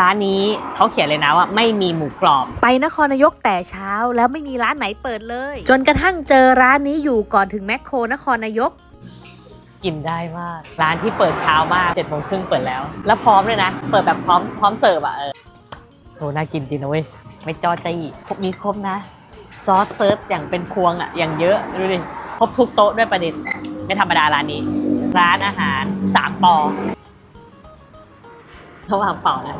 ร้านนี้เขาเขียนเลยนะว่าไม่มีหมูกรอบ ไปนครนายกแต่เช้าแล้วไม่มีร้านไหนเปิดเลย จนกระทั่งเจอร้านนี้อยู่ก่อนถึงแมคโครนครนายก กินได้มาก ร้านที่เปิดเช้ามากเจ็ดโมงครึ่งเปิดแล้ว แล้วพร้อมเลยนะ เปิดแบบพร้อมพร้อมเสิร์ฟอะเออโหน่ากินจริงนะเว้ยไม่จอจี้ครบมีครบนะ ซอสเซิร์ฟอย่างเป็นพวงอะอย่างเยอะดูดิครบทุกโต๊ะด้วยประเด็นไม่ธรรมดาร้านนี้ ร้านอาหารสามปอ ระหว่างเป่านะ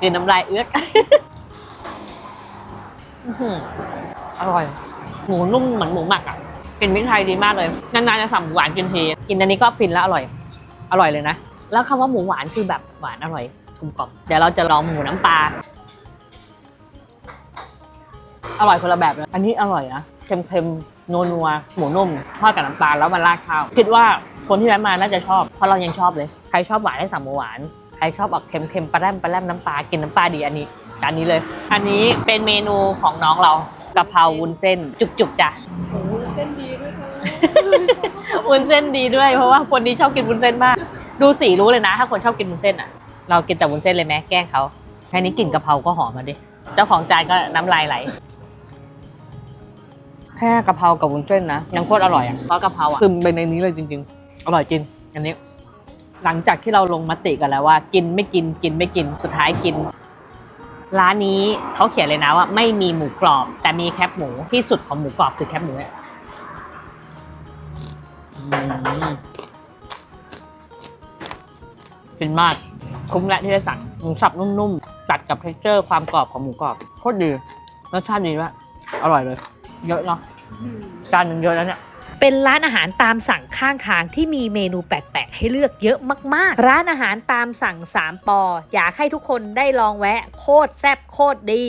กินน้ำลายเอื้อกอื้อหืออร่อย หมูนุ่มเหมือนหมูหมักอะกินพริกไทยดีมากเลย นานๆจะสั่งหมูหวานกินที กินอันนี้ก็ฟินแล้วอร่อย อร่อยเลยนะ แล้วคำว่าหมูหวานคือแบบหวานอร่อยกลมกล่อมเดี๋ยวเราจะลองหมูน้ำปลา อร่อยคนละแบบเลย อันนี้อร่อยนะ เค็มๆ นัวๆหมูนุ่ม ทอดกับน้ำปลาแล้วมาราดข้าว คิดว่าคนที่แวะมาน่าจะชอบ เพราะเรายังชอบเลย ใครชอบหวานให้สั่งหมูหวานใค รชอบออกเค็มๆปลาแรมปลาแรมน้ำปลากินน้ำปลาดีอันนี้จานนี้เลย อันนี้เป็นเมนูของน้องเรากะเพราวุ้นเส้น จุกๆจ้ะเส้นดีด้วยค่ะวุ้นเส้นดีด้วย เพราะว่าคนนี้ชอบกินวุ้นเส้นมาก ดูสีรู้เลยนะ ถ้าคนชอบกินวุ้นเส้นอะ เรากินแต่วุ้นเส้นเลยไหมแกล้งเขาแค่นี้กลิ่นกะเพราก็หอมมาดิเจ้าของจานก็น้ำลายไหลแค่กะเพรากับวุ้นเส้นนะยังโคตรอร่อยอะเพราะกะเพราอะคือเป็นในนี้เลยจริง ๆ อร่อยจริงอันนี้ หลังจากที่เราลงมติกันแล้วว่า กินไม่กินกินไม่กินสุดท้ายกิน ร้านนี้เขาเขียนเลยนะว่า ไม่มีหมูกรอบ แต่มีแคบหมูที่สุดของหมูกรอบคือแคบหมูเนี่ยอืมฟินมากคุ้มและที่ได้สั่งหมูสับนุ่มๆตัดกับเท็กเจอร์ความกรอบของหมูกรอบโคตรดีรสชาติดีด้วยอร่อยเลย เยอะเนาะจานหนึ่งเยอะแล้วเนี่ย เป็นร้านอาหารตามสั่งข้างทางที่มีเมนูแปลกๆ ให้เลือกเยอะมากๆ ร้านอาหารตามสั่ง 3ปออยากให้ทุกคนได้ลองแวะ โคตรแซ่บโคตรดี